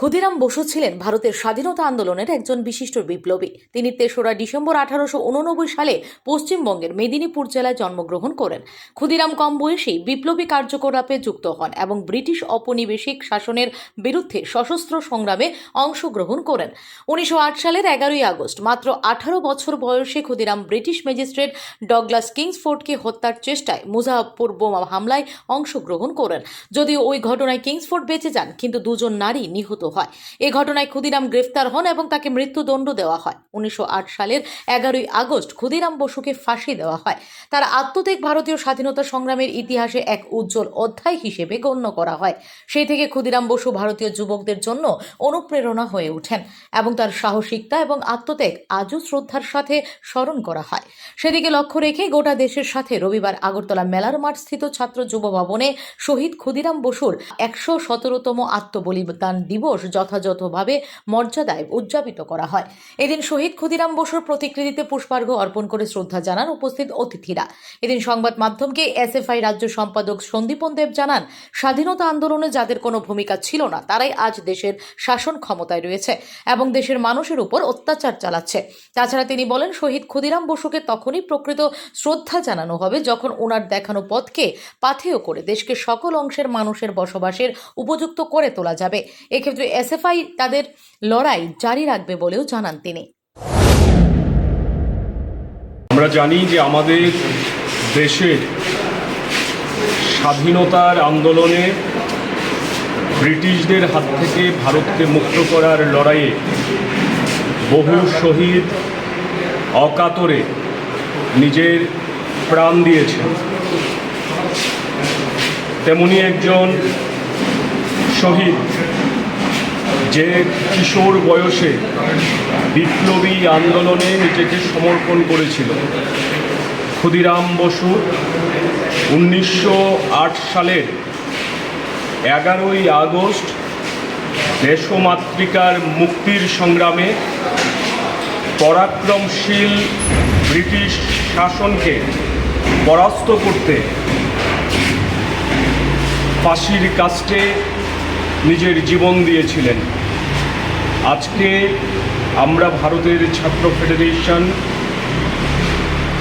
ক্ষুদিরাম বসু ছিলেন ভারতের স্বাধীনতা আন্দোলনের একজন বিশিষ্ট বিপ্লবী। তিনি তেসরা ডিসেম্বর আঠারোশো উননব্বই সালে পশ্চিমবঙ্গের মেদিনীপুর জেলায় জন্মগ্রহণ করেন। ক্ষুদিরাম কম বয়সেই বিপ্লবী কার্যকলাপে যুক্ত হন এবং ব্রিটিশ ঔপনিবেশিক শাসনের বিরুদ্ধে সশস্ত্র সংগ্রামে অংশগ্রহণ করেন। উনিশশো আট সালের এগারোই আগস্ট, মাত্র আঠারো বছর বয়সে ক্ষুদিরাম ব্রিটিশ ম্যাজিস্ট্রেট ডগলাস কিংসফোর্ডকে হত্যার চেষ্টায় মুজাফরপুর বোমা হামলায় অংশগ্রহণ করেন। যদিও ওই ঘটনায় কিংসফোর্ড বেঁচে যান, কিন্তু দুজন নারী নিহত হয়। এ ঘটনায় ক্ষুদিরাম গ্রেফতার হন এবং তাকে মৃত্যুদণ্ড দেওয়া হয়। উনিশশো সালের এগারোই আগস্ট ক্ষুদিরাম বসুকে ফাঁসি দেওয়া হয়। তার আত্মত্যাগ ভারতীয় স্বাধীনতা সংগ্রামের ইতিহাসে এক উজ্জ্বল অধ্যায় হিসেবে গণ্য করা হয়। সেই থেকে ক্ষুদিরাম বসু ভারতীয় যুবকদের জন্য অনুপ্রেরণা হয়ে ওঠেন এবং তার সাহসিকতা এবং আত্মত্যাগ আজও শ্রদ্ধার সাথে স্মরণ করা হয়। সেদিকে লক্ষ্য রেখে গোটা দেশের সাথে রবিবার আগরতলা মেলার মাঠ স্থিত ছাত্র যুব ভবনে শহীদ ক্ষুদিরাম বসুর একশো সতেরোতম আত্মবলিদান দিবস যথাযথভাবে মর্যাদায় উদযাপিত করা হয়। এদিন শহীদ ক্ষুদিরাম বসুর প্রতিকৃতিতে পুষ্পার্ঘ অর্পণ করে শ্রদ্ধা জানান উপস্থিত অতিথিরা। এদিন সংবাদ মাধ্যমকে এসএফআই রাজ্য সম্পাদক সন্দীপন দেব জানান, স্বাধীনতা আন্দোলনে যাদের কোনো ভূমিকা ছিল না, তারাই আজ দেশের শাসন ক্ষমতায় রয়েছে এবং দেশের মানুষের উপর অত্যাচার চালাচ্ছে। তাছাড়া তিনি বলেন, শহীদ ক্ষুদিরাম বসুকে তখনই প্রকৃত শ্রদ্ধা জানানো হবে যখন ওনার দেখানো পথকে পাথেয় করে দেশকে সকল অংশের মানুষের বসবাসের উপযুক্ত করে তোলা যাবে। এক্ষেত্রে এসএফআই তাদের লড়াই জারি রাখবে বলেও জানান তিনি। আমরা জানি যে আমাদের দেশের স্বাধীনতার আন্দোলনে ব্রিটিশদের হাত থেকে ভারতকে মুক্ত করার লড়াইয়ে বহু শহীদ অকাতরে নিজের প্রাণ দিয়েছেন। তেমনি একজন শহীদ যে কিশোর বয়সে বিপ্লবী আন্দোলনে নিজেকে সমর্পণ করেছিল। ক্ষুদিরাম বসু উনিশশো আট সালের এগারোই আগস্ট দেশমাতৃকার মুক্তির সংগ্রামে পরাক্রমশীল ব্রিটিশ শাসনকে পরাস্ত করতে ফাঁসির কাস্টে নিজের জীবন দিয়েছিলেন। আজকে আমরা ভারতের ছাত্র ফেডারেশন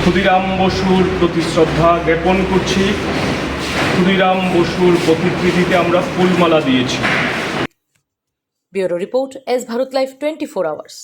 ক্ষুদিরাম বসুর প্রতি শ্রদ্ধা জ্ঞাপন করছি। ক্ষুদিরাম বসুর প্রতিকৃতিতে আমরা ফুলমালা দিয়েছি। Bureau report S Bharat life twenty four hours.